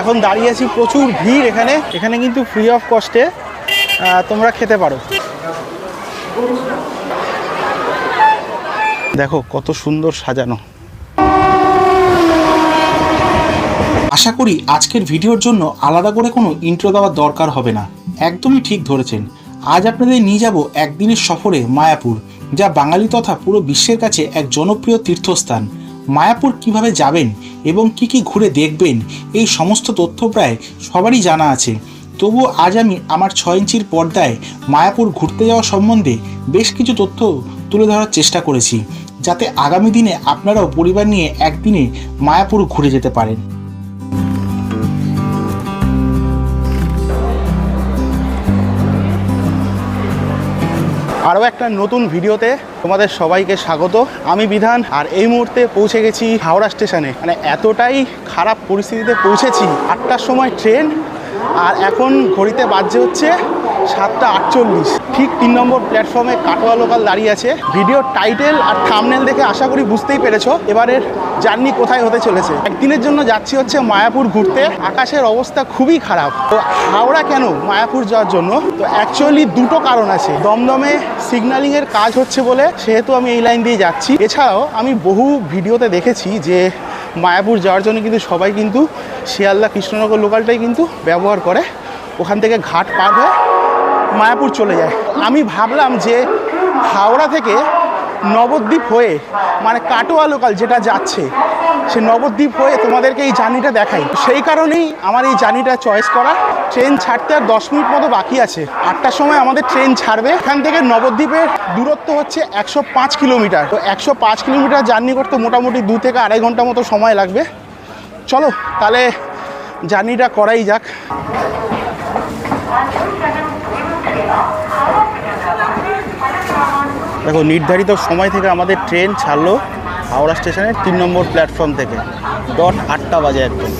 এখন দাঁড়িয়ে আছি, প্রচুর ভিড় এখানে। এখানে কিন্তু ফ্রি অফ কস্টে তোমরা খেতে পারো। দেখো, কত সুন্দর সাজানো। আশা করি আজকের ভিডিওর জন্য আলাদা করে কোনো ইন্ট্রো দেওয়ার দরকার হবে না। একদমই ঠিক ধরেছেন। আজ আপনাদের নিয়ে যাব একদিনের সফরে মায়াপুর, যা বাঙালি তথা পুরো বিশ্বের কাছে এক জনপ্রিয় তীর্থস্থান। মায়াপুর কীভাবে যাবেন এবং কি কি ঘুরে দেখবেন, এই সমস্ত তথ্য প্রায় সবারই জানা আছে। তবুও আজ আমি আমার ছয় ইঞ্চির পর্দায় মায়াপুর ঘুরতে যাওয়া সম্বন্ধে বেশ কিছু তথ্য তুলে ধরার চেষ্টা করেছি, যাতে আগামী দিনে আপনারাও পরিবার নিয়ে একদিনে মায়াপুর ঘুরে যেতে পারেন। আরও একটা নতুন ভিডিওতে তোমাদের সবাইকে স্বাগত। আমি বিধান আর এই মুহূর্তে পৌঁছে গেছি হাওড়া স্টেশনে। মানে এতটাই খারাপ পরিস্থিতিতে পৌঁছেছি। আটটার সময় ট্রেন আর এখন ঘড়িতে বাজছে হচ্ছে সাতটা আটচল্লিশ। ঠিক তিন নম্বর প্ল্যাটফর্মে কাটোয়া লোকাল দাঁড়িয়ে আছে। ভিডিও টাইটেল আর থামনেল দেখে আশা করি বুঝতেই পেরেছ। এবারের জার্নি কোথায় হতে চলেছে? একদিনের জন্য যাচ্ছি হচ্ছে মায়াপুর ঘুরতে। আকাশের অবস্থা খুবই খারাপ। তো হাওড়া কেন মায়াপুর যাওয়ার জন্য? তো অ্যাকচুয়ালি দুটো কারণ আছে। দমদমে সিগন্যালিং এর কাজ হচ্ছে বলে সেহেতু আমি এই লাইন দিয়ে যাচ্ছি। এছাড়াও আমি বহু ভিডিওতে দেখেছি যে মায়াপুর যাওয়ার জন্য কিন্তু সবাই কিন্তু শিয়ালদা কৃষ্ণনগর লোকালটাই কিন্তু ব্যবহার করে। ওখান থেকে ঘাট পার হয়ে মায়াপুর চলে যায়। আমি ভাবলাম যে হাওড়া থেকে নবদ্বীপ হয়ে মানে কাটোয়া লোকাল যেটা যাচ্ছে, সে নবদ্বীপ হয়ে তোমাদেরকে এই জার্নিটা দেখাই। সেই কারণেই আমার এই জার্নিটা চয়েস করা। ট্রেন ছাড়তে আর দশ মিনিট মতো বাকি আছে। আটটার সময় আমাদের ট্রেন ছাড়বে। এখান থেকে নবদ্বীপের দূরত্ব হচ্ছে একশো পাঁচ কিলোমিটার। তো একশো পাঁচ কিলোমিটার জার্নি করতে মোটামুটি দু থেকে আড়াই ঘণ্টা মতো সময় লাগবে। চলো, তাহলে জার্নিটা করাই যাক। দেখো, নির্ধারিত সময় থেকে আমাদের ট্রেন ছাড়লো হাওড়া স্টেশনের তিন নম্বর প্ল্যাটফর্ম থেকে। ডট আটটা বাজে একদম।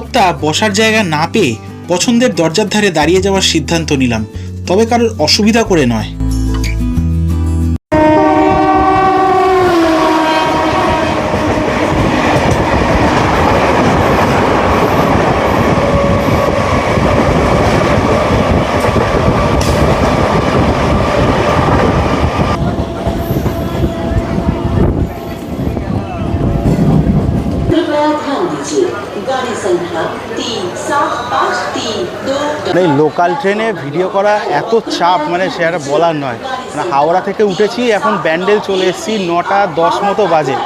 অগত্যা বসার জায়গা না পেয়ে পছন্দের দরজার ধারে দাঁড়িয়ে যাওয়ার সিদ্ধান্ত নিলাম। তবে কারোর অসুবিধা করে নয়। মানে লোকাল ট্রেনে ভিডিও করা এত চাপ মানে সেটা বলার নয়। মানে হাওড়া থেকে উঠেছি, এখন ব্যান্ডেল চলে এসেছি নটা দশ মতো বাজে।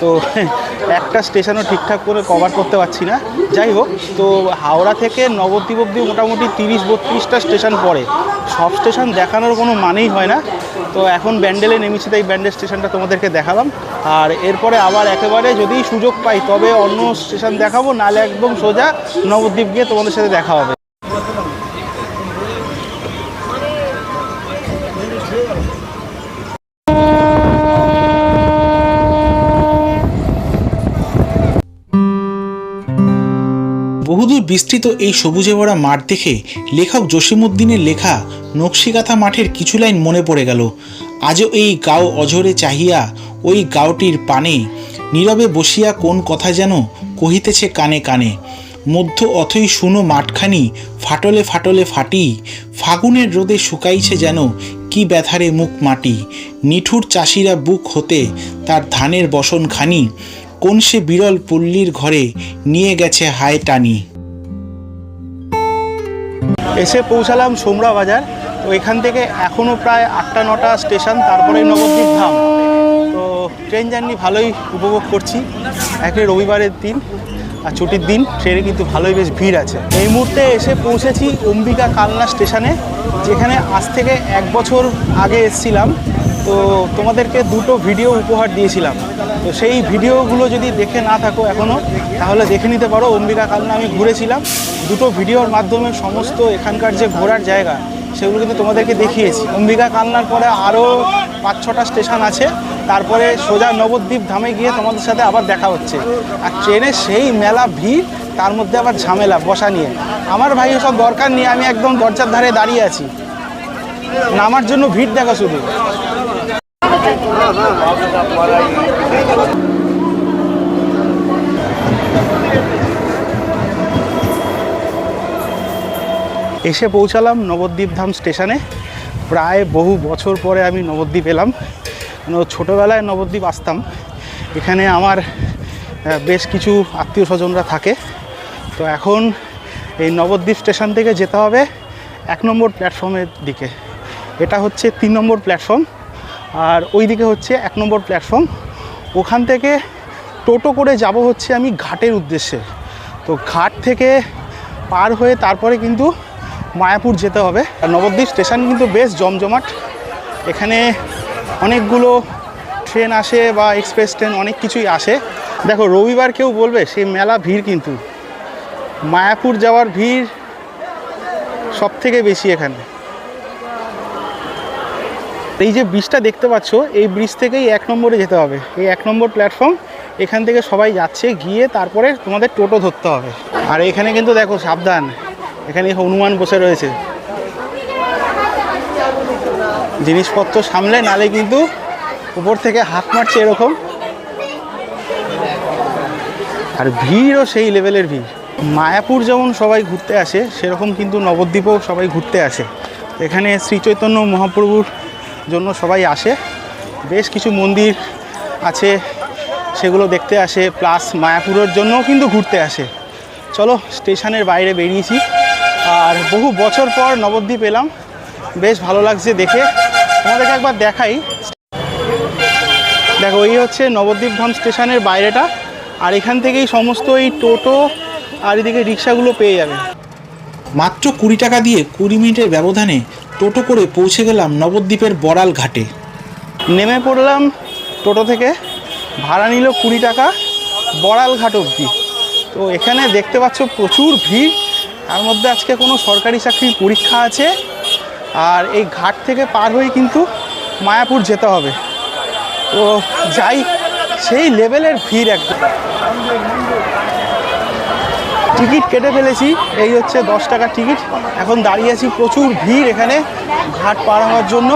তো একটা স্টেশনও ঠিকঠাক করে কভার করতে পারছি না। যাই হোক, তো হাওড়া থেকে নবদ্বীপ অব্দি মোটামুটি তিরিশ বত্রিশটা স্টেশন পড়ে। সব স্টেশন দেখানোর কোনো মানেই হয় না। তো এখন ব্যান্ডেলে নেমেছি, তাই ব্যান্ডেল স্টেশনটা তোমাদেরকে দেখালাম। আর এরপরে আবার একেবারে যদি সুযোগ পাই, তবে অন্য স্টেশন দেখাবো নাহলে একদম সোজা নবদ্বীপ গিয়ে তোমাদের সাথে দেখা হবে। বিস্তৃত এই সবুজে ভরা মাঠ দেখে লেখক জসিমুদ্দিনের লেখা নকশিকাথা মাঠের কিছু লাইন মনে পড়ে গেল। আজও এই গাও অঝরে চাহিয়া ওই গাওটির পানে নীরবে বসিয়া কোন কথা যেন কহিতেছে কানে কানে। মধ্য অথই শুনো মাঠখানি ফাটলে ফাটলে ফাটি, ফাগুনের রোদে শুকাইছে যেন কি ব্যথারে মুখ মাটি। নিঠুর চাষিরা বুক হতে তার ধানের বসনখানি, কোন সে বিরল পল্লীর ঘরে নিয়ে গেছে হায় টানি। এসে পৌঁছালাম সোমরা বাজার তো এখান থেকে এখনও প্রায় আটটা, নটা স্টেশন, তারপরে নবদ্বীপ ধাম। তো ট্রেন জার্নি ভালোই উপভোগ করছি। একে রবিবারের দিন আর ছুটির দিন, ট্রেনে কিন্তু ভালোই বেশ ভিড় আছে। এই মুহূর্তে এসে পৌঁছেছি অম্বিকা কালনা স্টেশনে, যেখানে আজ থেকে এক বছর আগে এসেছিলাম। তো তোমাদেরকে দুটো ভিডিও উপহার দিয়েছিলাম। তো সেই ভিডিওগুলো যদি দেখে না থাকো এখনও তাহলে দেখে নিতে পারো। অম্বিকা কালনা আমি ঘুরেছিলাম। দুটো ভিডিওর মাধ্যমে সমস্ত এখানকার যে ঘোরার জায়গা, সেগুলো কিন্তু তোমাদেরকে দেখিয়েছি। অম্বিকা কালনার পরে আরও পাঁচ ছটা স্টেশন আছে। তারপরে সোজা নবদ্বীপ ধামে গিয়ে তোমাদের সাথে আবার দেখা হচ্ছে। আর ট্রেনে সেই মেলা ভিড়, তার মধ্যে আবার ঝামেলা, বসা নিয়ে। আমার ভাই সব দরকার নিয়ে আমি একদম দরজার ধারে দাঁড়িয়ে আছি। নামার জন্য ভিড় দেখা শুধু এসে পৌঁছালাম নবদ্বীপ ধাম স্টেশনে। প্রায় বহু বছর পরে আমি নবদ্বীপ এলাম। মানে ছোটোবেলায় নবদ্বীপ আসতাম। এখানে আমার বেশ কিছু আত্মীয় স্বজনরা থাকে। তো এখন এই নবদ্বীপ স্টেশন থেকে যেতে হবে এক নম্বর প্ল্যাটফর্মের দিকে। এটা হচ্ছে তিন নম্বর প্ল্যাটফর্ম আর ওই দিকে হচ্ছে এক নম্বর প্ল্যাটফর্ম ওখান থেকে টোটো করে যাব হচ্ছে আমি ঘাটের উদ্দেশ্যে। তো ঘাট থেকে পার হয়ে তারপরে কিন্তু মায়াপুর যেতে হবে। আর নবদ্বীপ স্টেশন কিন্তু বেশ জমজমাট। এখানে অনেকগুলো ট্রেন আসে বা এক্সপ্রেস ট্রেন, অনেক কিছুই আসে। দেখো, রবিবার কেউ বলবে, সেই মেলা ভিড় কিন্তু। মায়াপুর যাওয়ার ভিড় সব থেকে বেশি এখানে। এই যে ব্রিজটা দেখতে পাচ্ছ, এই ব্রিজ থেকেই এক নম্বরে যেতে হবে। এই এক নম্বর প্ল্যাটফর্ম এখান থেকে সবাই যাচ্ছে, গিয়ে তারপরে তোমাদের টোটো ধরতে হবে। আর এখানে কিন্তু দেখো, সাবধান। এখানে হনুমান বসে রয়েছে। জিনিসপত্র সামলে, নালে কিন্তু উপর থেকে হাত মারছে এরকম। আর ভিড়ও সেই লেভেলের ভিড়। মায়াপুর যেমন সবাই ঘুরতে আসে, সেরকম কিন্তু নবদ্বীপেও সবাই ঘুরতে আসে। এখানে শ্রী চৈতন্য মহাপ্রভুর জন্য সবাই আসে। বেশ কিছু মন্দির আছে, সেগুলো দেখতে আসে প্লাস মায়াপুরের জন্যও কিন্তু ঘুরতে আসে। চলো স্টেশনের বাইরে বেরিয়েছি। আর বহু বছর পর নবদ্বীপ এলাম। বেশ ভালো লাগছে দেখে। তোমাদেরকে একবার দেখাই। দেখো, এই হচ্ছে নবদ্বীপ ধাম স্টেশনের বাইরেটা। আর এখান থেকেই সমস্ত এই টোটো আর এদিকে রিক্সাগুলো পেয়ে যাবে। মাত্র কুড়ি টাকা দিয়ে কুড়ি মিনিটের ব্যবধানে টোটো করে পৌঁছে গেলাম নবদ্বীপের বড়াল ঘাটে। নেমে পড়লাম টোটো থেকে, ভাড়া নিল কুড়ি টাকা বড়াল ঘাট অবধি। তো এখানে দেখতে পাচ্ছ প্রচুর ভিড়, তার মধ্যে আজকে কোনো সরকারি চাকরির পরীক্ষা আছে, আর এই ঘাট থেকে পার হয়ে কিন্তু মায়াপুর যেতে হবে। তো যাই, সেই লেভেলের ভিড় একদম। টিকিট কেটে ফেলেছি। এই হচ্ছে দশ টাকা টিকিট। এখন দাঁড়িয়ে আছি প্রচুর ভিড় এখানে, ঘাট পার হওয়ার জন্য।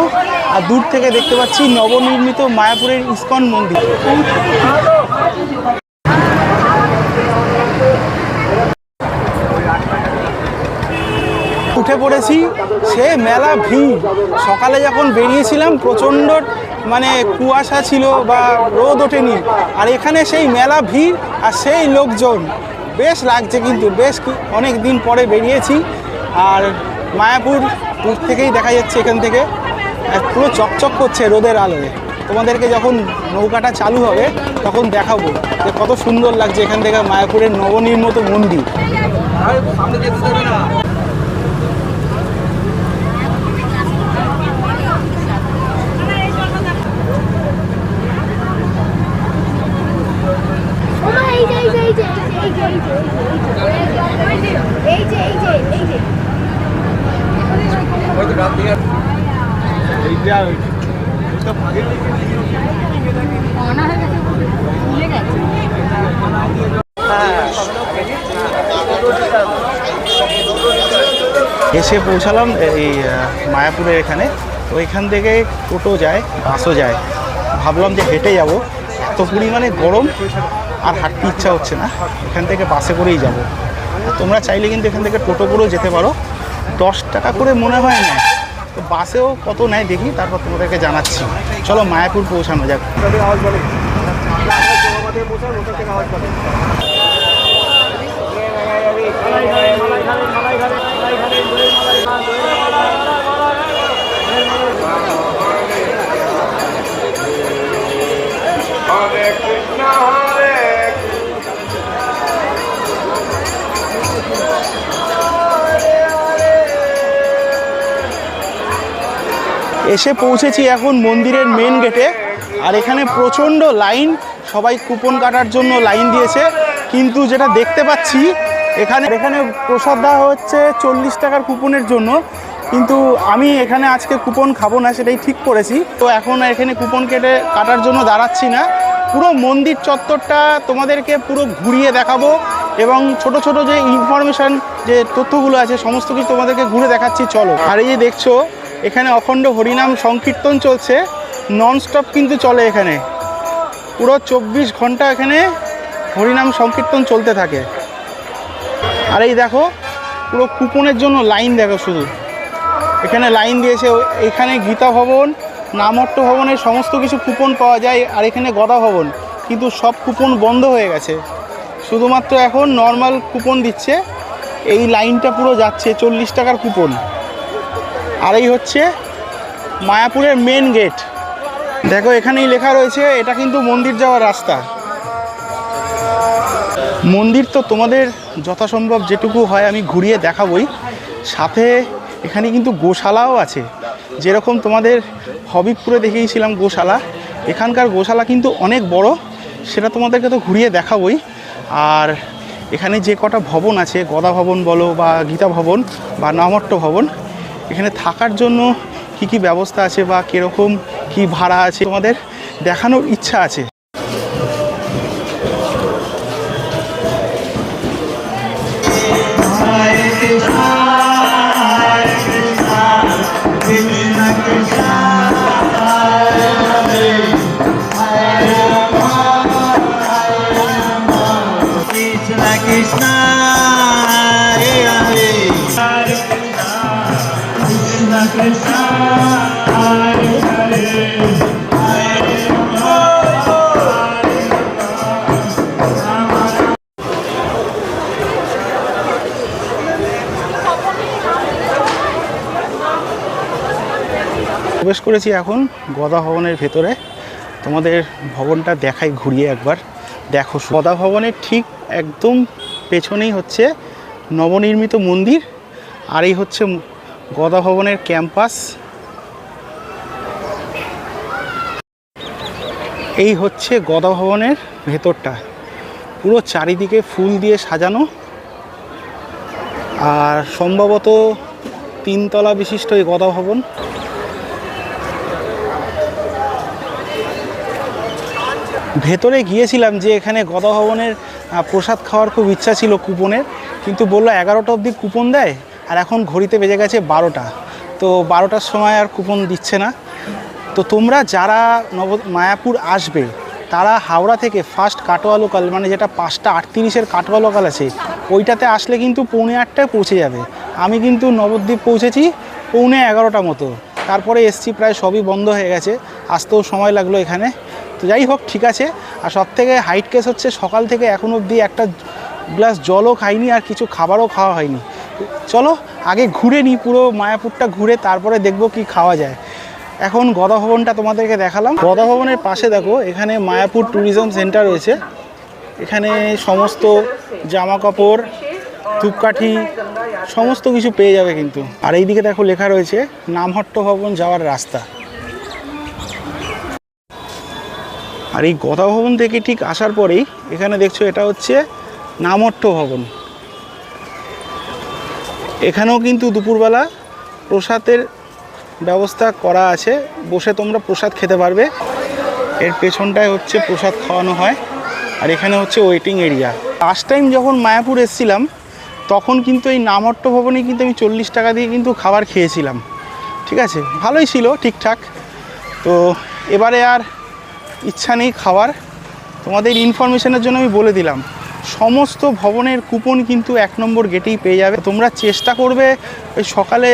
আর দূর থেকে দেখতে পাচ্ছি নবনির্মিত মায়াপুরের ইস্কন মন্দির। উঠে পড়েছি, সে মেলা ভিড়। সকালে যখন বেরিয়েছিলাম, প্রচণ্ড মানে কুয়াশা ছিল বা রোদ ওঠেনি। আর এখানে সেই মেলা ভিড় আর সেই লোকজন। বেশ লাগছে কিন্তু বেশ অনেক দিন পরে বেরিয়েছি। আর মায়াপুর দূর থেকেই দেখা যাচ্ছে এখান থেকে। পুরো চকচক করছে রোদের আলোয়। তোমাদেরকে যখন নৌকাটা চালু হবে, তখন দেখাবো যে কত সুন্দর লাগছে এখান থেকে মায়াপুরের নবনির্মিত মন্দির। এসে পৌঁছালাম এই মায়াপুরের এখানে। তো এখান থেকে টোটো যায়, বাসও যায়। ভাবলাম যে হেঁটে যাব। এত পরিমাণে গরম আর হাঁটতে ইচ্ছা হচ্ছে না, এখান থেকে বাসে করেই যাব। তোমরা চাইলে কিন্তু এখান থেকে টোটো করেও যেতে পারো। দশ টাকা করে মনে হয় না, তো বাসেও কত নেয় দেখি, তারপর তোমাদেরকে জানাচ্ছি। চলো মায়াপুর পৌঁছানো যাক। Hare Krishna Hare এসে পৌঁছেছি এখন মন্দিরের মেন গেটে আর এখানে প্রচণ্ড লাইন সবাই কুপন কাটার জন্য লাইন দিয়েছে। কিন্তু যেটা দেখতে পাচ্ছি, এখানে এখানে প্রসাদ দেওয়া হচ্ছে চল্লিশ টাকার কুপনের জন্য। কিন্তু আমি এখানে আজকে কুপন খাব না, সেটাই ঠিক করেছি। তো এখন এখানে কুপন কেটে কাটার জন্য দাঁড়াচ্ছি না। পুরো মন্দির চত্বরটা তোমাদেরকে পুরো ঘুরিয়ে দেখাবো এবং ছোট ছোট যে ইনফরমেশান যে তথ্যগুলো আছে, সমস্ত কিছু তোমাদেরকে ঘুরে দেখাচ্ছি। চলো, আর এই যে দেখছ এখানে অখণ্ড হরিনাম সংকীর্তন চলছে নন স্টপ কিন্তু চলে এখানে। পুরো চব্বিশ ঘণ্টা এখানে হরিনাম সংকীর্তন চলতে থাকে। আর এই দেখো, পুরো কুপনের জন্য লাইন দেখো শুধু। এখানে লাইন দিয়েছে, এখানে গীতা ভবন নামট্ট ভবনের সমস্ত কিছু কুপন পাওয়া যায়, আর এখানে গদা ভবন। কিন্তু সব কুপন বন্ধ হয়ে গেছে। শুধুমাত্র এখন নর্মাল কুপন দিচ্ছে। এই লাইনটা পুরো যাচ্ছে চল্লিশ টাকার কুপন। আর এই হচ্ছে মায়াপুরের মেন গেট দেখো, এখানেই লেখা রয়েছে, এটা কিন্তু মন্দির যাওয়ার রাস্তা। মন্দির তো তোমাদের যথাসম্ভব যেটুকু হয় আমি ঘুরিয়ে দেখাবই। সাথে এখানে কিন্তু গোশালাও আছে। যেরকম তোমাদের হবিবপুরে দেখিয়েছিলাম গোশালা, এখানকার গোশালা কিন্তু অনেক বড়, সেটা তোমাদেরকে তো ঘুরিয়ে দেখাবই। আর এখানে যে কটা ভবন আছে, গদা ভবন বলো বা গীতা ভবন বা নামট্ট ভবন এখানে থাকার জন্য কি কি ব্যবস্থা আছে বা কীরকম কি ভাড়া আছে তোমাদের দেখানোর ইচ্ছা আছে Krishna প্রবেশ করেছি এখন গদা ভবনের ভেতরে। তোমাদের ভবনটা দেখাই ঘুরিয়ে একবার। দেখো গদা ভবনের ঠিক একদম পেছনেই হচ্ছে নবনির্মিত মন্দির, আর এই হচ্ছে গদা ভবনের ক্যাম্পাস। এই হচ্ছে গদা ভবনের ভেতরটা। পুরো চারিদিকে ফুল দিয়ে সাজানো। আর সম্ভবত তিনতলা বিশিষ্ট এই গদা ভবন ভেতরে গিয়েছিলাম যে এখানে গদা ভবনের প্রসাদ খাওয়ার খুব ইচ্ছা ছিল কুপনের, কিন্তু বলল এগারোটা অবধি কুপন দেয়? আর এখন ঘড়িতে বেজে গেছে বারোটা। তো বারোটার সময় আর কুপন দিচ্ছে না। তো তোমরা যারা নব, মায়াপুর আসবে, তারা হাওড়া থেকে ফার্স্ট কাটোয়া লোকাল মানে যেটা পাঁচটা আটত্রিশের কাটোয়া লোকাল আছে, ওইটাতে আসলে কিন্তু পৌনে আটটায় পৌঁছে যাবে। আমি কিন্তু নবদ্বীপ পৌঁছেছি পৌনে এগারোটা মতো। তারপরে এসছি প্রায় সবই বন্ধ হয়ে গেছে। আসতেও সময় লাগল এখানে। তো যাই হোক, ঠিক আছে। আর সব থেকে হাইট কেস হচ্ছে সকাল থেকে এখন অবধি একটা গ্লাস জলও খাইনি আর কিছু খাবারও খাওয়া হয়নি। চলো, আগে ঘুরে নিই পুরো মায়াপুরটা ঘুরে, তারপরে দেখব কি খাওয়া যায়। এখন গদা ভবনটা তোমাদেরকে দেখালাম। গদা ভবনের পাশে দেখো, এখানে মায়াপুর ট্যুরিজম সেন্টার রয়েছে। এখানে সমস্ত জামা কাপড় ধূপকাঠি, সমস্ত কিছু পেয়ে যাবে কিন্তু। আর এইদিকে দেখো লেখা রয়েছে, নামহট্ট ভবন যাওয়ার রাস্তা। আর এই গদা ভবন থেকে ঠিক আসার পরেই এখানে দেখছ এটা হচ্ছে নামহট্ট ভবন। এখানেও কিন্তু দুপুরবেলা প্রসাদের ব্যবস্থা করা আছে। বসে তোমরা প্রসাদ খেতে পারবে। এর পেছনটায় হচ্ছে প্রসাদ খাওয়ানো হয়। আর এখানে হচ্ছে ওয়েটিং এরিয়া লাস্ট টাইম যখন মায়াপুর এসেছিলাম, তখন কিন্তু এই নামট্ট ভবনে কিন্তু আমি চল্লিশ টাকা দিয়ে কিন্তু খাবার খেয়েছিলাম। ঠিক আছে? ভালোই ছিল, ঠিকঠাক। তো এবারে আর ইচ্ছা নেই খাওয়ার। তোমাদের ইনফরমেশনের জন্য আমি বলে দিলাম। সমস্ত ভবনের কুপন কিন্তু এক নম্বর গেটেই পেয়ে যাবে। তোমরা চেষ্টা করবে ওই সকালে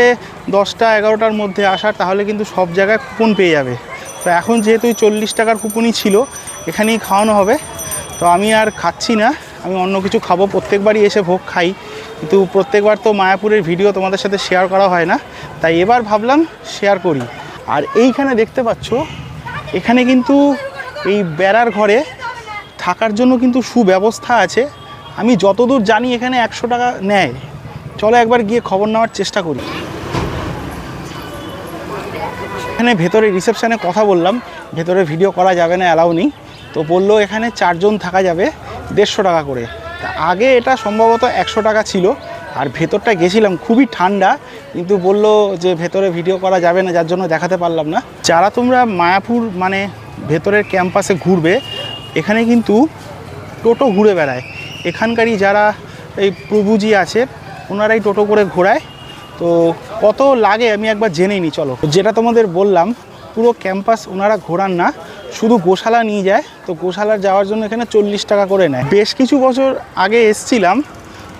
দশটা, এগারোটার মধ্যে আসার, তাহলে কিন্তু সব জায়গায় কুপন পেয়ে যাবে। তো এখন যেহেতু ওই চল্লিশ টাকার কুপনই ছিল, এখানেই খাওয়ানো হবে। তো আমি আর খাচ্ছি না, আমি অন্য কিছু খাব। প্রত্যেকবারই এসে ভোগ খাই। কিন্তু প্রত্যেকবার তো মায়াপুরের ভিডিও তোমাদের সাথে শেয়ার করা হয় না। তাই এবার ভাবলাম শেয়ার করি। আর এইখানে দেখতে পাচ্ছ, এখানে কিন্তু এই বেড়ার ঘরে থাকার জন্য কিন্তু সুব্যবস্থা আছে। আমি যতদূর জানি এখানে একশো টাকা নেয়। চলো একবার গিয়ে খবর নেওয়ার চেষ্টা করি। এখানে ভেতরে রিসেপশানে কথা বললাম। ভেতরে ভিডিও করা যাবে না, অ্যালাউ নেই। তো বলল এখানে চারজন থাকা যাবে দেড়শো টাকা করে। তা আগে এটা সম্ভবত একশো টাকা ছিল। আর ভেতরটা গেছিলাম, খুবই ঠান্ডা। কিন্তু বলল যে ভেতরে ভিডিও করা যাবে না, যার জন্য দেখাতে পারলাম না। যারা তোমরা মায়াপুর মানে ভেতরের ক্যাম্পাসে ঘুরবে এখানে কিন্তু টোটো ঘুরে বেড়ায়। এখানকারই যারা এই প্রভুজি আছে, ওনারাই টোটো করে ঘোরায়। তো কত লাগে আমি একবার জেনে নিই চলো। যেটা তোমাদের বললাম, পুরো ক্যাম্পাস ওনারা ঘোরান না, শুধু গোশালা নিয়ে যায়। তো গোশালার যাওয়ার জন্য এখানে চল্লিশ টাকা করে নেয়। বেশ কিছু বছর আগে এসছিলাম,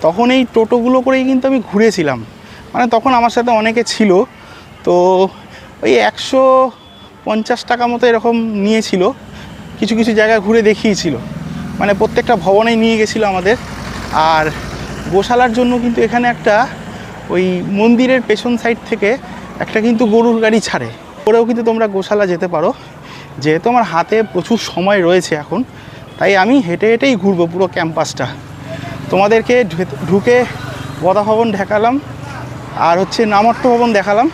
তখন এই টোটোগুলো করেই কিন্তু আমি ঘুরেছিলাম। মানে তখন আমার সাথে অনেকে ছিল, তো ওই একশো পঞ্চাশ টাকা মতো এরকম নিয়েছিল। কিছু কিছু জায়গায় ঘুরে দেখিয়েছিল। মানে প্রত্যেকটা ভবনেই নিয়ে গেছিল আমাদের। আর গোশালার জন্য কিন্তু এখানে একটা ওই মন্দিরের পেছন সাইড থেকে একটা কিন্তু গরুর গাড়ি ছাড়ে। করেও কিন্তু তোমরা গোশালা যেতে পারো। যেহেতু আমার হাতে প্রচুর সময় রয়েছে এখন, তাই আমি হেঁটে হেঁটেই ঘুরবো পুরো ক্যাম্পাসটা। তোমাদেরকে ঢুকে- গদা ভবন দেখালাম, আর হচ্ছে নামট্ট ভবন দেখালাম,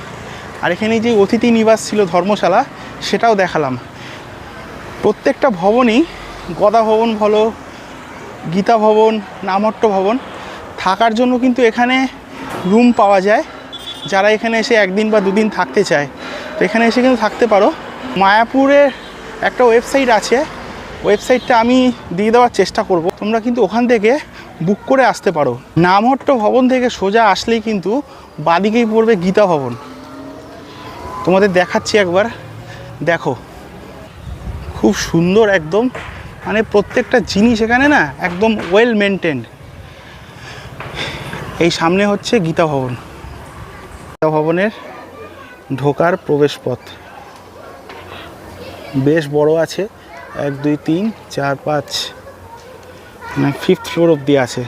আর এখানে যে অতিথি নিবাস ছিল ধর্মশালা, সেটাও দেখালাম। প্রত্যেকটা ভবনই গদা ভবন বলো, গীতা ভবন নামট্ট ভবন, থাকার জন্য কিন্তু এখানে রুম পাওয়া যায়। যারা এখানে এসে একদিন বা দুদিন থাকতে চায়, তো এখানে এসে কিন্তু থাকতে পারো। মায়াপুরের একটা ওয়েবসাইট আছে ওয়েবসাইটটা আমি দিয়ে দেওয়ার চেষ্টা করব। তোমরা কিন্তু ওখান থেকে বুক করে আসতে পারো। নামহট্ট ভবন থেকে সোজা আসলেই কিন্তু বাদিকেই পড়বে গীতা ভবন। তোমাদের দেখাচ্ছি একবার, দেখো। খুব সুন্দর একদম মানে প্রত্যেকটা জিনিস এখানে না একদম ওয়েল মেনটেন এই সামনে হচ্ছে গীতা ভবন। গীতা ভবনের ঢোকার প্রবেশপথ। বেশ বড় আছে, এক, দুই, তিন, চার, পাঁচ মানে ফিফথ ফ্লোর অবধি আছে।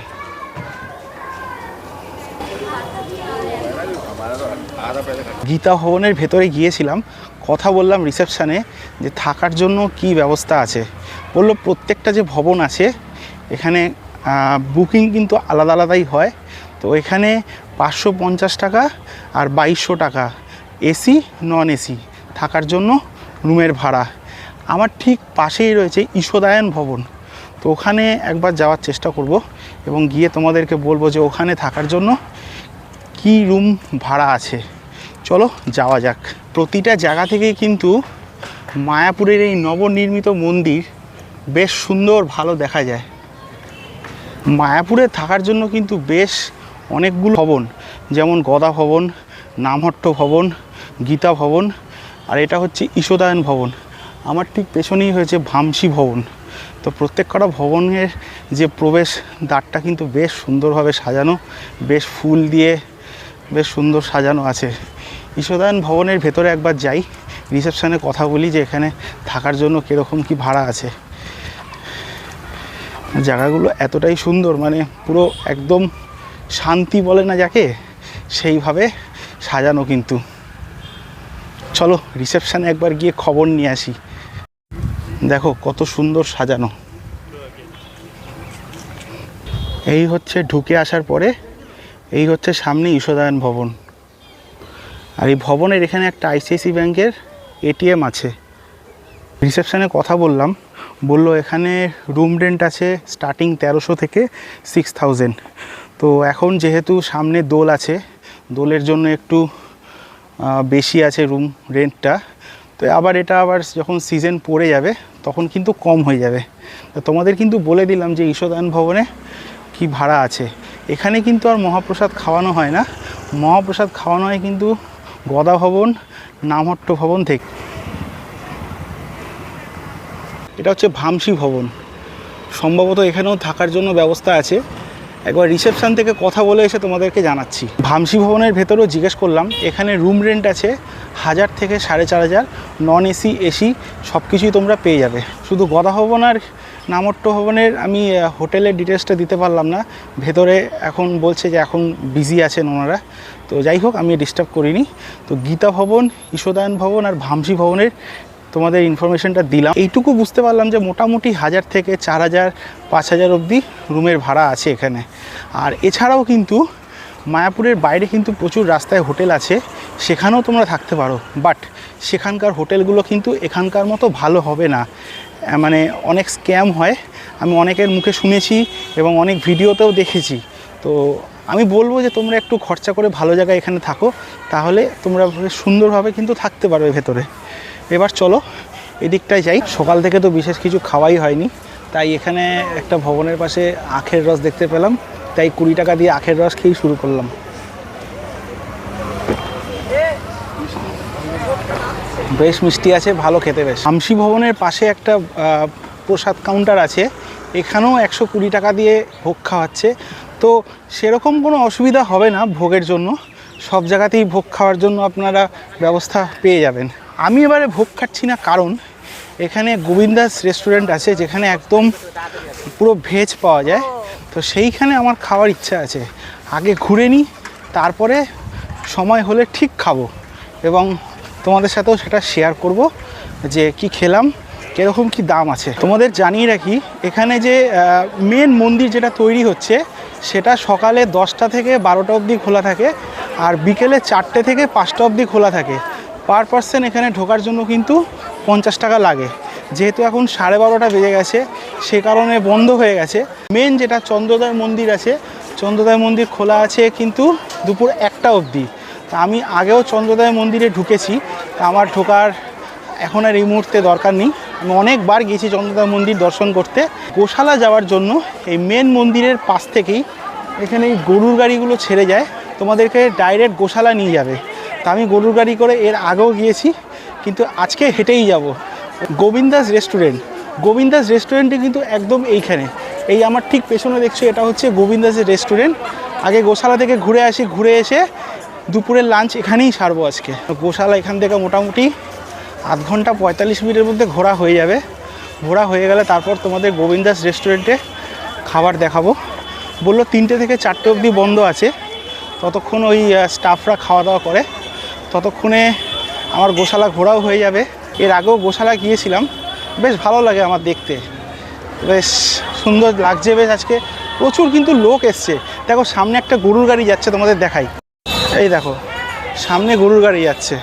গীতা ভবনের ভেতরে গিয়েছিলাম কথা বললাম রিসেপশানে যে থাকার জন্য কি ব্যবস্থা আছে। বলল প্রত্যেকটা যে ভবন আছে, এখানে বুকিং কিন্তু আলাদা আলাদাই হয়। তো এখানে পাঁচশো পঞ্চাশ টাকা আর বাইশশো টাকা, এসি নন এসি থাকার জন্য রুমের ভাড়া। আমার ঠিক পাশেই রয়েছে ঈশোদায়ন ভবন। তো ওখানে একবার যাওয়ার চেষ্টা করব এবং গিয়ে তোমাদেরকে বলব যে ওখানে থাকার জন্য কি রুম ভাড়া আছে। চলো যাওয়া যাক। প্রতিটা জায়গা থেকেই কিন্তু মায়াপুরের এই নবনির্মিত মন্দির বেশ সুন্দর ভালো দেখা যায়। মায়াপুরে থাকার জন্য কিন্তু বেশ অনেকগুলো ভবন, যেমন গদা ভবন, নামহট্ট ভবন, গীতা ভবন, আর এটা হচ্ছে ঈশোদায়ন ভবন। আমার ঠিক পেছনেই হয়েছে ভামসি ভবন। তো প্রত্যেক কটা ভবনের যে প্রবেশ, দ্বারটা কিন্তু বেশ সুন্দরভাবে সাজানো, বেশ ফুল দিয়ে বেশ সুন্দর সাজানো আছে। ঈশোদায়ন ভবনের ভেতরে একবার যাই, রিসেপশানে কথা বলি যে এখানে থাকার জন্য কীরকম কি ভাড়া আছে। জায়গাগুলো এতটাই সুন্দর মানে পুরো একদম শান্তি বলে না যাকে, সেইভাবে সাজানো কিন্তু। চলো, রিসেপশানে একবার গিয়ে খবর নিয়ে আসি। দেখো, কত সুন্দর সাজানো। এই হচ্ছে ঢুকে আসার পরে, এই হচ্ছে সামনে ঈশোদায়ন ভবন। আর এই ভবনের এখানে একটা আইসিআইসি ব্যাংকের এটিএম আছে। রিসেপশানে কথা বললাম, বলল এখানে রুম রেন্ট আছে স্টার্টিং তেরোশো থেকে সিক্স থাউজেন্ড। তো এখন যেহেতু সামনে দোল আছে, দোলের জন্য একটু বেশি আছে রুম রেন্টটা। তো আবার এটা আবার যখন সিজন পড়ে যাবে, তখন কিন্তু কম হয়ে যাবে। তো তোমাদের কিন্তু বলে দিলাম যে ঈশোদান ভবনে কি ভাড়া আছে। এখানে কিন্তু আর মহাপ্রসাদ খাওয়ানো হয় না। মহাপ্রসাদ খাওয়ানো হয় কিন্তু গদা ভবন, নামহট্ট ভবন থেকে। এটা হচ্ছে ভামসি ভবন। সম্ভবত এখানেও থাকার জন্য ব্যবস্থা আছে। একবার রিসেপশন থেকে কথা বলে এসে তোমাদেরকে জানাচ্ছি। ভামসি ভবনের ভেতরেও জিজ্ঞেস করলাম, এখানে রুম রেন্ট আছে হাজার থেকে সাড়ে চার হাজার, নন এসি এসি সব কিছুই তোমরা পেয়ে যাবে। শুধু গদা ভবন আর নামট্ট ভবনের আমি হোটেলের ডিটেলসটা দিতে পারলাম না। ভেতরে এখন বলছে যে এখন বিজি আছেন ওনারা। তো যাই হোক, আমি ডিস্টার্ব করিনি। তো গীতা ভবন, ঈশোদায়ন ভবন আর ভামসি ভবনের তোমাদের ইনফরমেশনটা দিলাম। এইটুকু বুঝতে পারলাম যে মোটামুটি হাজার থেকে চার হাজার, পাঁচ হাজার অবধি রুমের ভাড়া আছে এখানে। আর এছাড়াও কিন্তু মায়াপুরের বাইরে কিন্তু প্রচুর রাস্তায় হোটেল আছে। সেখানেও তোমরা থাকতে পারো। বাট সেখানকার হোটেলগুলো কিন্তু এখানকার মতো ভালো হবে না। মানে অনেক স্ক্যাম হয়। আমি অনেকের মুখে শুনেছি এবং অনেক ভিডিওতেও দেখেছি। তো আমি বলব যে তোমরা একটু খরচা করে ভালো জায়গায় এখানে থাকো, তাহলে তোমরা সুন্দরভাবে কিন্তু থাকতে পারবে ভেতরে। এবার চলো, এদিকটায় যাই। সকাল থেকে তো বিশেষ কিছু খাওয়াই হয়নি, তাই এখানে একটা ভবনের পাশে আখের রস দেখতে পেলাম, তাই কুড়ি টাকা দিয়ে আখের রস খেয়েই শুরু করলাম। বেশ মিষ্টি আছে, ভালো খেতে বেশ। শামসি ভবনের পাশে একটা প্রসাদ কাউন্টার আছে, এখানেও একশো কুড়ি টাকা দিয়ে ভোগ খাওয়াচ্ছে। তো সেরকম কোনো অসুবিধা হবে না ভোগের জন্য। সব জায়গাতেই ভোগ খাওয়ার জন্য আপনারা ব্যবস্থা পেয়ে যাবেন। আমি এবারে ভোগ খাচ্ছি না কারণ এখানে গোবিন্দাস রেস্টুরেন্ট আছে যেখানে একদম পুরো ভেজ পাওয়া যায়। তো সেইখানে আমার খাওয়ার ইচ্ছা আছে। আগে ঘুরে নিই, তারপরে সময় হলে ঠিক খাব এবং তোমাদের সাথেও সেটা শেয়ার করব যে কি খেলাম, কীরকম কি দাম আছে। তোমাদের জানিয়ে রাখি, এখানে যে মেন মন্দির যেটা তৈরি হচ্ছে সেটা সকালে দশটা থেকে বারোটা অবধি খোলা থাকে আর বিকেলে চারটে থেকে পাঁচটা অবধি খোলা থাকে। পার পার্সন এখানে ঢোকার জন্য কিন্তু পঞ্চাশ টাকা লাগে। যেহেতু এখন সাড়ে বারোটা বেজে গেছে, সে কারণে বন্ধ হয়ে গেছে। মেন যেটা চন্দ্রোদয় মন্দির আছে, চন্দ্রোদয় মন্দির খোলা আছে কিন্তু দুপুর একটা অবধি। তা আমি আগেও চন্দ্রোদয় মন্দিরে ঢুকেছি, তা আমার ঢোকার এখন আর এই মুহূর্তে দরকার নেই। আমি অনেকবার গেছি চন্দ্রোদয় মন্দির দর্শন করতে। গোশালা যাওয়ার জন্য এই মেন মন্দিরের পাশ থেকেই এখানে এই গরুর গাড়িগুলো ছেড়ে যায়। তোমাদেরকে ডাইরেক্ট গোশালা নিয়ে যাবে। তা আমি গরুর গাড়ি করে এর আগেও গিয়েছি, কিন্তু আজকে হেঁটেই যাব। গোবিন্দাস রেস্টুরেন্ট গোবিন্দাস রেস্টুরেন্টে কিন্তু একদম এইখানে। এই আমার ঠিক পেছনে দেখছ, এটা হচ্ছে গোবিন্দাসের রেস্টুরেন্ট আগে গোশালা থেকে ঘুরে আসি, ঘুরে এসে দুপুরের লাঞ্চ এখানেই সারবো আজকে। গোশালা এখান থেকে মোটামুটি আধ ঘণ্টা পঁয়তাল্লিশ মিনিটের মধ্যে ঘোরা হয়ে যাবে। ঘোরা হয়ে গেলে তারপর তোমাদের গোবিন্দাস রেস্টুরেন্টে খাবার দেখাবো। বলল তিনটে থেকে চারটে অবধি বন্ধ আছে। ততক্ষণ ওই স্টাফরা খাওয়া দাওয়া করে। ততক্ষণে আমার গোশালা ঘোরাও হয়ে যাবে। এর আগেও গোশালা গিয়েছিলাম। বেশ ভালো লাগে আমার দেখতে। বেশ সুন্দর লাগছে, বেশ আজকে প্রচুর কিন্তু লোক এসছে। দেখো সামনে একটা গরুর গাড়ি যাচ্ছে তোমাদের দেখাই। এই দেখো, সামনে গরুর গাড়ি যাচ্ছে।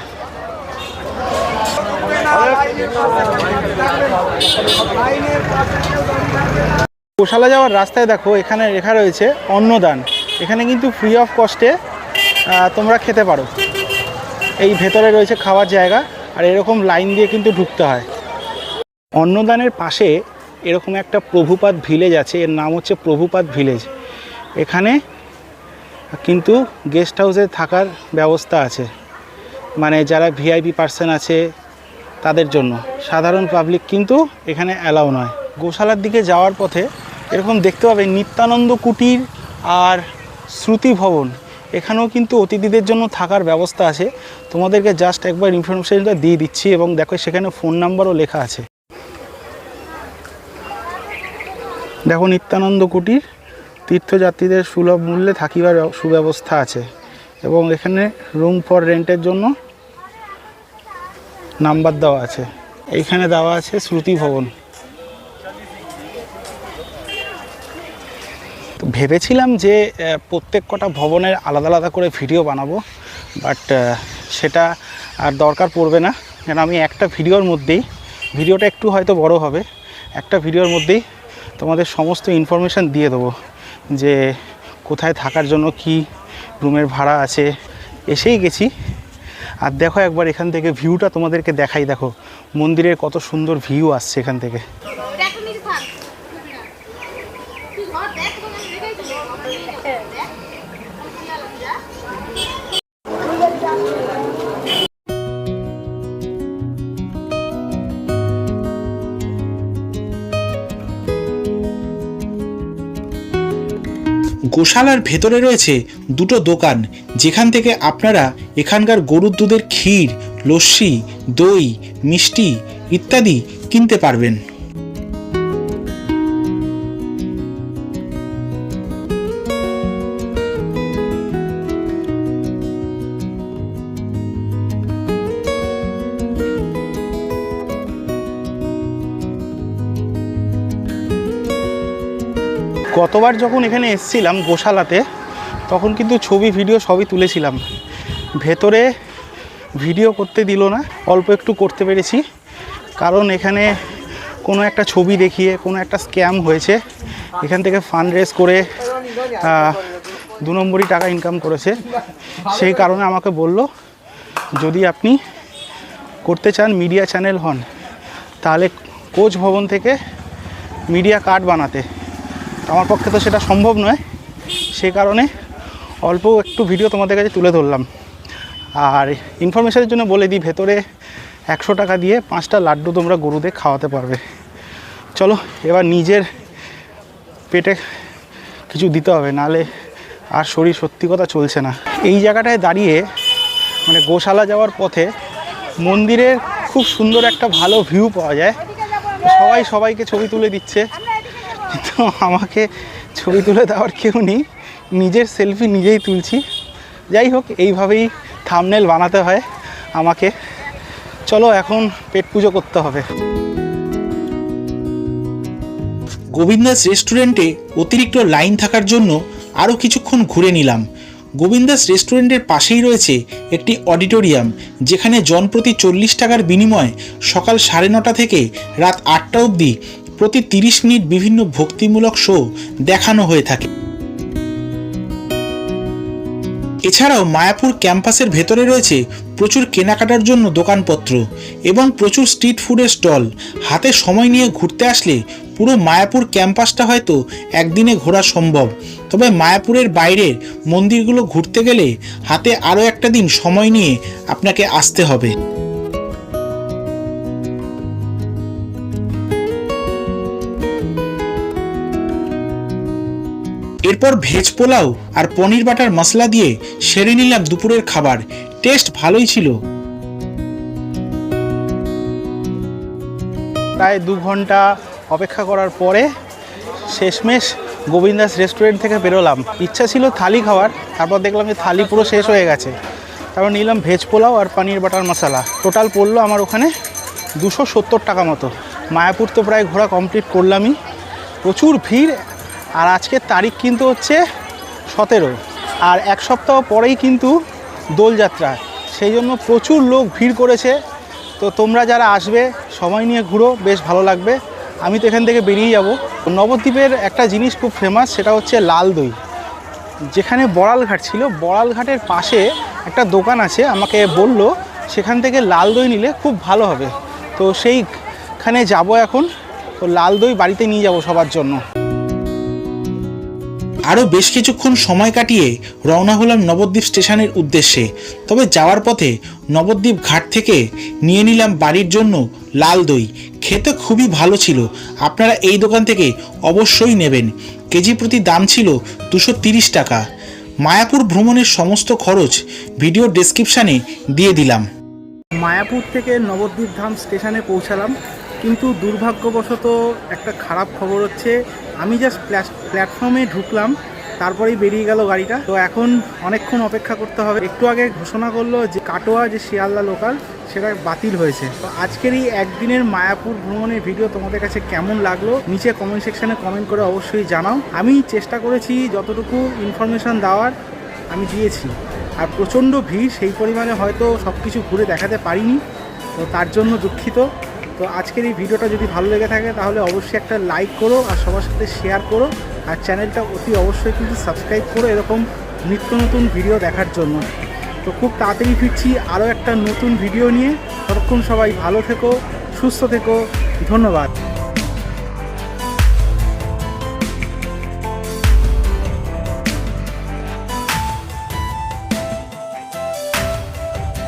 গোশালা যাওয়ার রাস্তায় দেখো, এখানে লেখা রয়েছে অন্নদান। এখানে কিন্তু ফ্রি অফ কস্টে তোমরা খেতে পারো। এই ভেতরে রয়েছে খাওয়ার জায়গা, আর এরকম লাইন দিয়ে কিন্তু ঢুকতে হয়। অন্নদানের পাশে এরকম একটা প্রভুপাত ভিলেজ আছে, এর নাম হচ্ছে প্রভুপাত ভিলেজ এখানে কিন্তু গেস্ট হাউসে থাকার ব্যবস্থা আছে। মানে যারা ভিআইপি পার্সন আছে তাদের জন্য। সাধারণ পাবলিক কিন্তু এখানে অ্যালাউ নয়। গোশালার দিকে যাওয়ার পথে এরকম দেখতে পাবে নিত্যানন্দ কুটির আর শ্রুতি ভবন। এখানেও কিন্তু অতিথিদের জন্য থাকার ব্যবস্থা আছে। তোমাদেরকে জাস্ট একবার ইনফরমেশনটা দিয়ে দিচ্ছি এবং দেখো সেখানে ফোন নাম্বারও লেখা আছে। দেখো নিত্যানন্দ কুটির তীর্থযাত্রীদের সুলভ মূল্যে থাকিবার সুব্যবস্থা আছে এবং এখানে রুম ফর রেন্টের জন্য নাম্বার দেওয়া আছে। এইখানে দেওয়া আছে শ্রুতি ভবন। ভেবেছিলাম যে প্রত্যেক কটা ভবনের আলাদা আলাদা করে ভিডিও বানাবো, বাট সেটা আর দরকার পড়বে না। কেন আমি একটা ভিডিওর মধ্যেই, ভিডিওটা একটু হয়তো বড় হবে, একটা ভিডিওর মধ্যেই তোমাদের সমস্ত ইনফরমেশান দিয়ে দেবো যে কোথায় থাকার জন্য কি রুমের ভাড়া আছে। এসেই গেছি। আর দেখো একবার এখান থেকে ভিউটা তোমাদেরকে দেখাই, দেখো। মন্দিরের কত সুন্দর ভিউ আসছে এখান থেকে। গোশালার ভেতরে রয়েছে দুটো দোকান, যেখান থেকে আপনারা এখানকার গরুর দুধের ক্ষীর, লস্যি, দই, মিষ্টি ইত্যাদি কিনতে পারবেন। গতবার যখন এখানে এসছিলাম গোশালাতে, তখন কিন্তু ছবি, ভিডিও সবই তুলেছিলাম। ভেতরে ভিডিও করতে দিল না, অল্প একটু করতে পেরেছি। কারণ এখানে কোনো একটা ছবি দেখিয়ে, কোনো একটা স্ক্যাম হয়েছে। এখান থেকে ফান্ড রেজ করে দু নম্বরই টাকা ইনকাম করেছে। সেই কারণে আমাকে বলল, যদি আপনি করতে চান মিডিয়া চ্যানেল হন, তাহলে কোচ ভবন থেকে মিডিয়া কার্ড বানাতে। আমার পক্ষে তো সেটা সম্ভব নয়। সে কারণে অল্প একটু ভিডিও তোমাদের কাছে তুলে ধরলাম। আর ইনফরমেশনের জন্য বলে দিই, ভেতরে একশো টাকা দিয়ে পাঁচটা লাড্ডু তোমরা গরুদের খাওয়াতে পারবে। চলো, এবার নিজের পেটে কিছু দিতে হবে নালে আর শরীর সত্যি কথা চলছে না। এই জায়গাটায় দাঁড়িয়ে মানে গোশালা যাওয়ার পথে মন্দিরের খুব সুন্দর একটা ভালো ভিউ পাওয়া যায়। সবাই সবাইকে ছবি তুলে দিচ্ছে। কিন্তু আমাকে ছবি তুলে দেওয়ার কেউ নেই। নিজের সেলফি নিজেই তুলছি। যাই হোক, এইভাবেই থামনেল বানাতে হয় আমাকে। চলো এখন পেট পুজো করতে হবে। গোবিন্দাস রেস্টুরেন্টে অতিরিক্ত লাইন থাকার জন্য আরও কিছুক্ষণ ঘুরে নিলাম। গোবিন্দাস রেস্টুরেন্টের পাশেই রয়েছে একটি অডিটোরিয়াম যেখানে জনপ্রতি চল্লিশ টাকার বিনিময়ে সকাল সাড়ে নটা থেকে রাত আটটা অবধি প্রতি তিরিশ মিনিট বিভিন্ন ভক্তিমূলক শো দেখানো হয়ে থাকে। এছাড়াও মায়াপুর ক্যাম্পাসের ভেতরে রয়েছে প্রচুর কেনাকাটার জন্য দোকানপত্র এবং প্রচুর স্ট্রিট ফুডের স্টল। হাতে সময় নিয়ে ঘুরতে আসলে পুরো মায়াপুর ক্যাম্পাসটা হয়তো একদিনে ঘোরা সম্ভব। তবে মায়াপুরের বাইরের মন্দিরগুলো ঘুরতে গেলে হাতে আরও একটা দিন সময় নিয়ে আপনাকে আসতে হবে। এরপর ভেজ পোলাও আর পনির বাটার মশলা দিয়ে সেরে নিলাম দুপুরের খাবার। টেস্ট ভালোই ছিল। প্রায় দু ঘণ্টা অপেক্ষা করার পরে শেষমেশ গোবিন্দাস রেস্টুরেন্ট থেকে বেরোলাম। ইচ্ছা ছিল থালি খাওয়ার, তারপর দেখলাম যে থালি পুরো শেষ হয়ে গেছে। তারপর নিলাম ভেজ পোলাও আর পানির বাটার মশলা। টোটাল পড়ল আমার ওখানে দুশো সত্তর টাকা মতো। মায়াপুর তো প্রায় ঘোরা কমপ্লিট করলামই। প্রচুর ভিড় আর আজকের তারিখ কিন্তু হচ্ছে সতেরো। আর এক সপ্তাহ পরেই কিন্তু দোলযাত্রা। সেই জন্য প্রচুর লোক ভিড় করেছে। তো তোমরা যারা আসবে, সময় নিয়ে ঘুরো, বেশ ভালো লাগবে। আমি তো এখান থেকে বেরিয়ে যাব। নবদ্বীপের একটা জিনিস খুব ফেমাস সেটা হচ্ছে লাল দই। যেখানে বড়ালঘাট ছিল, বড়ালঘাটের পাশে একটা দোকান আছে, আমাকে বলল সেখান থেকে লাল দই নিলে খুব ভালো হবে। তো সেইখানে যাব এখন। তো লাল দই বাড়িতে নিয়ে যাব সবার জন্য। আরও বেশ কিছুক্ষণ সময় কাটিয়ে রওনা হলাম নবদ্বীপ স্টেশনের উদ্দেশ্যে। তবে যাওয়ার পথে নবদ্বীপ ঘাট থেকে নিয়ে নিলাম বাড়ির জন্য লাল দই। খেতে খুবই ভালো ছিল। আপনারা এই দোকান থেকে অবশ্যই নেবেন। কেজি প্রতি দাম ছিল দুশো টাকা। মায়াপুর ভ্রমণের সমস্ত খরচ ভিডিও ডেসক্রিপশানে দিয়ে দিলাম। মায়াপুর থেকে নবদ্বীপ ধাম স্টেশনে পৌঁছালাম। কিন্তু দুর্ভাগ্যবশত একটা খারাপ খবর হচ্ছে আমি জাস্ট প্ল্যাটফর্মে ঢুকলাম, তারপরেই বেরিয়ে গেল গাড়িটা। তো এখন অনেকক্ষণ অপেক্ষা করতে হবে। একটু আগে ঘোষণা করল যে কাটোয়া যে শিয়ালদা লোকাল সেটা বাতিল হয়েছে। তো আজকের এই একদিনের মায়াপুর ভ্রমণের ভিডিও তোমাদের কাছে কেমন লাগল, নিচে কমেন্ট সেকশানে কমেন্ট করে অবশ্যই জানাও। আমি চেষ্টা করেছি যতটুকু ইনফরমেশন দেওয়ার, আমি দিয়েছি। আর প্রচণ্ড ভিড়, সেই পরিমাণে হয়তো সব কিছু ঘুরে দেখাতে পারিনি। তো তার জন্য দুঃখিত। তো আজকের এই ভিডিওটা যদি ভালো লেগে থাকে, তাহলে অবশ্যই একটা লাইক করো আর সবার সাথে শেয়ার করো। আর চ্যানেলটা অতি অবশ্যই কিন্তু সাবস্ক্রাইব করো এরকম নিত্য নতুন ভিডিও দেখার জন্য। তো খুব তাড়াতাড়ি ফিরছি আরও একটা নতুন ভিডিও নিয়ে। ততক্ষণ সবাই ভালো থেকো, সুস্থ থেকো। ধন্যবাদ।